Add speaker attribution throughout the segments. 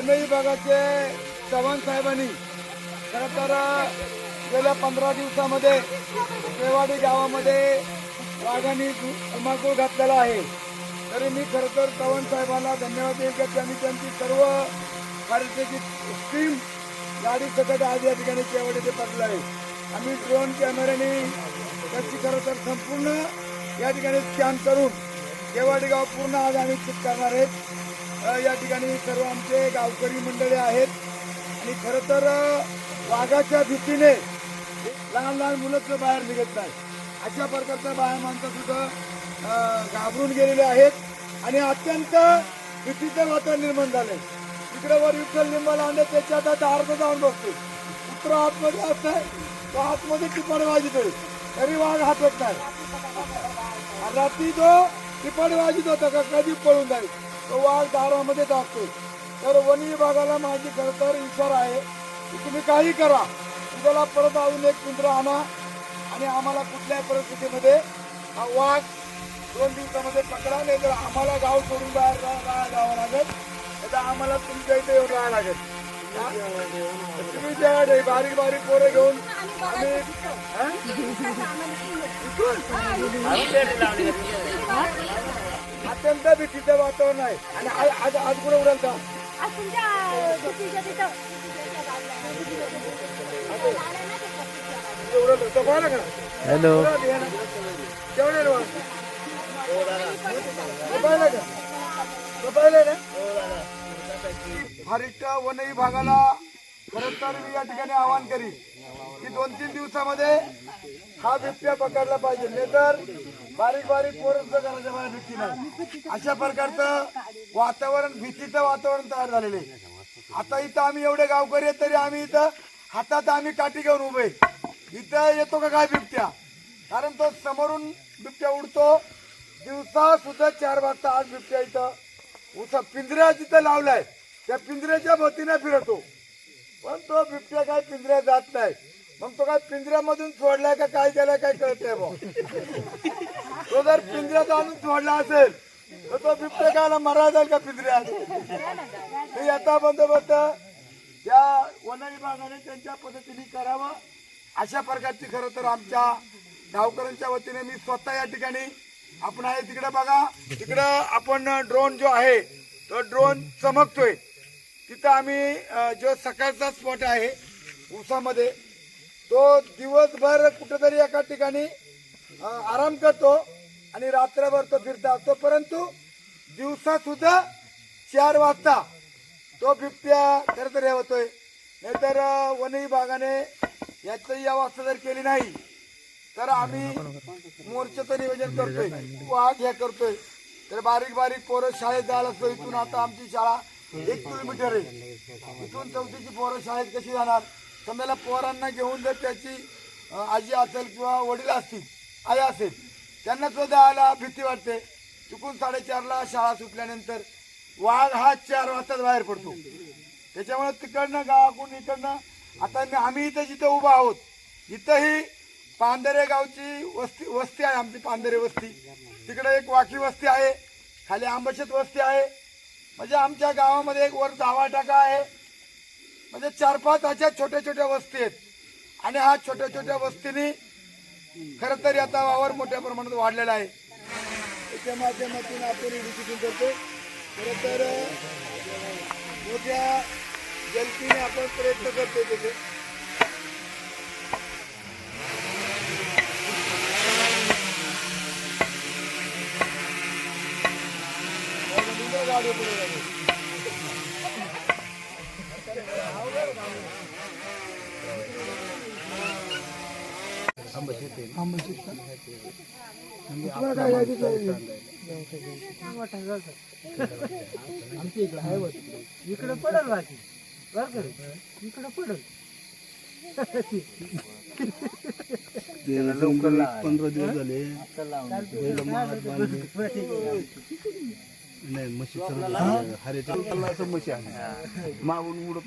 Speaker 1: One विभागाचे चव्हाण साहेबांनी खरं तर गेल्या पंधरा दिवसामध्ये केवाडी गावामध्ये वाघांनी धुमाकूळ घातलेला आहे. तरी मी खरं तर चव्हाण साहेबांना धन्यवाद देईल की त्यांनी त्यांची सर्व कार्यक्रमाची स्कीम गाडी सकट आज या ठिकाणी केवाडी ते पडलं आहे. आम्ही ड्रोन कॅमेऱ्याने त्याची खरं तर संपूर्ण या ठिकाणी स्कॅन करून केवाडी गाव पूर्ण आज आम्ही चेक करणार आहेत. या ठिकाणी सर्व आमचे गावकरी मंडळी आहेत. आणि खरं तर वाघाच्या भीतीने लहान लहान मुलंच बाहेर निघत नाही अशा प्रकारच्या बाया माणसं सुद्धा घाबरून गेलेले आहेत. आणि अत्यंत भीतीचं वातावरण निर्माण झालंय. तिकडे वर विठ्ठल लिंबाला आणलं त्याच्या आता अर्ध जाऊन बघतो कुत्र आतमध्ये असतंय तो आतमध्ये टिपाड वाजतोय तरी वाघ हातत नाही. रात्री तो टिपाड वाजित होता का कधी पळून जाईल? तो वाघ दारामध्ये टाकतो तर वन विभागाला माझी खरं तर इशारा आहे की तुम्ही काही करा. उद्याला परत अजून एक पिंजरा आणा आणि आम्हाला कुठल्याही परिस्थितीमध्ये हा वाघ दोन दिवसामध्ये पकडा नाही तर आम्हाला गाव सोडून बाहेर राहायला जावं लागेल. नाही तर आम्हाला तुमच्या इथे येऊन राहावं लागेल. तुम्ही त्या बारीक बारीक पोरं घेऊन आम्ही? अत्यंत भीतीचं वातावरण आहे. आणि आज- आज आज कुठे उडाल का?
Speaker 2: आज तुमच्या तिच्या तिथं.
Speaker 1: कुठे उडाल तो पाहिला का
Speaker 3: हॅलो.
Speaker 1: जेवण रे पाहिलं का? तो पाहिलं ना? हरिष्ठ वन विभागाला खरं तर मी या ठिकाणी आवाहन करीन की दोन तीन दिवसामध्ये हा बिबट्या पकडला पाहिजे. नाहीतर बारीक बारीक पोरं सुद्धा घराच्या बाहेर नाही. अशा प्रकारचं वातावरण भीतीचं वातावरण तयार झालेलं आहे. आता इथं आम्ही एवढे गावकरी आहेत तरी आम्ही इथं हातात आम्ही काठी घेऊन उभे इथं येतो का काय बिबट्या? कारण तो समोरून बिबट्या उडतो. दिवसा सुद्धा चार वाजता आज बिबट्या इथं उसा पिंजऱ्या जिथं लावलाय त्या पिंजऱ्याच्या भोवतीने फिरतो. पण तो बिबट्या काय पिंजऱ्यात जात नाही. मग तो काय पिंजऱ्यामधून सोडलाय का काय केलाय काय कळतंय भाऊ तो जर पिंजऱ्यात आणून सोडला असेल तर तो बिबट्या कायला मरायला जाईल का पिंजऱ्यात? ते याचा बंदोबस्त त्या वन विभागाने त्यांच्या पद्धतीने करावं. अशा प्रकारची खरं तर आमच्या गावकऱ्यांच्या वतीने मी स्वतः या ठिकाणी आपण आहे तिकडे बघा. तिकडं आपण ड्रोन जो आहे तो ड्रोन चमकतोय. तिथं आम्ही जो सकाळचा स्पॉट आहे उसामध्ये तो दिवसभर कुठेतरी एका ठिकाणी आराम करतो. आणि रात्रभर तो फिरता. असतो परंतु दिवसा सुद्धा चार वाजता तो बिबट्या खरं तर हे होतोय नाहीतर वन विभागाने याची अवस्था जर केली नाही तर आम्ही मोर्चाचं नियोजन करतोय. वाघ हे करतोय. तर बारीक बारीक पोरं शाळेत जायला असतो इथून आता आमची शाळा एक किलोमीटर आहे. इथून चौथीची पोरं शाळेत कशी जाणार? समजायला पोरांना घेऊन जर त्याची आजी असेल किंवा वडील असतील आई असेल त्यांना सुद्धा जायला भीती वाटते. चुकून साडेचारला शाळा सुटल्यानंतर वाघ हा चार वाजताच बाहेर पडतो. त्याच्यामुळे तिकडनं गावाकडून इकडनं आता मी- आम्ही इथं जिथं उभा आहोत इथंही पांधरे गावची वस्ती वस्ती आहे आमची पांधरे वस्ती. तिकडे एक वाकी वस्ती आहे खाली आंबशेत वस्ती आहे. म्हणजे आमच्या गावामध्ये एक वर जावा टाका आहे. म्हणजे चार पाच अशा छोट्या छोट्या वस्ती आहेत. आणि हा छोट्या छोट्या वस्तीने खर तर आता वावर मोठ्या प्रमाणात वाढलेला आहे. त्याच्या माध्यमातून आपण विजिटिंग करतो. खरं तर मोठ्या जलतीने आपण प्रयत्न करतो त्याचे. गाडी पुढे जाते. तुला काय यादी पाहिजे?
Speaker 4: इकडे पडल बाकी बर का? रे? इकडे पडल.
Speaker 3: पंधरा दिवस झाले. बैल महाग बांधले. नाही म्हशी सर्व हरेच्या म्हशी आहे मागून उडत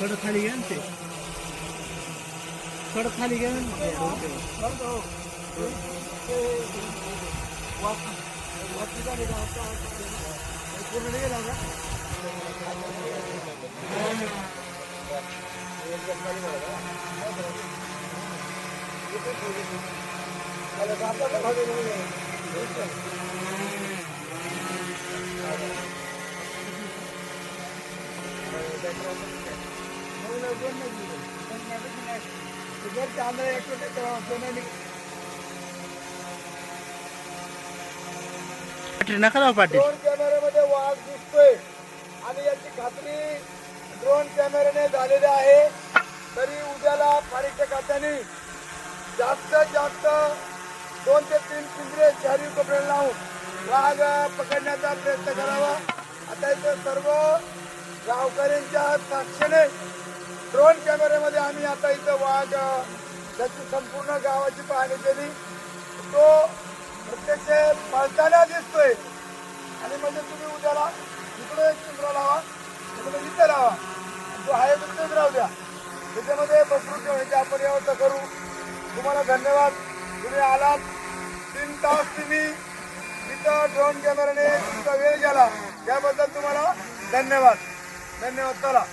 Speaker 4: थोडं खाली घ्या ना ते थोडं खाली घ्या Thank you. ना पाटील नका लावा पाटील.
Speaker 1: ड्रोन कॅमेऱ्यामध्ये वाघ दिसतोय. आणि याची खात्री ड्रोन कॅमेऱ्याने झालेली आहे. तरी उद्याला परीक्षकांनी खात्याने जास्तीत जास्त दोन ते तीन पिंजरे शहरी कपडे लावून वाघ पकडण्याचा प्रयत्न करावा. आता इथं सर्व गावकऱ्यांच्या साक्षीने ड्रोन कॅमेऱ्यामध्ये आम्ही आता इथं वाघ त्याची संपूर्ण गावाची पाहणी केली. तो प्रत्यक्ष पळताना दिसतोय. आणि म्हणजे तुम्ही उद्याला इकडं एक चंद्र लावा तिकडे इथं लावा. तो आहे तो तेच राहू द्या. त्याच्यामध्ये बसवून ठेवण्याची आपण व्यवस्था करू. तुम्हाला धन्यवाद. तुम्ही आलात. तीन तास तुम्ही इथं ड्रोन कॅमेऱ्याने तुमचा वेळ गेला. त्याबद्दल तुम्हाला धन्यवाद. धन्यवाद. चला.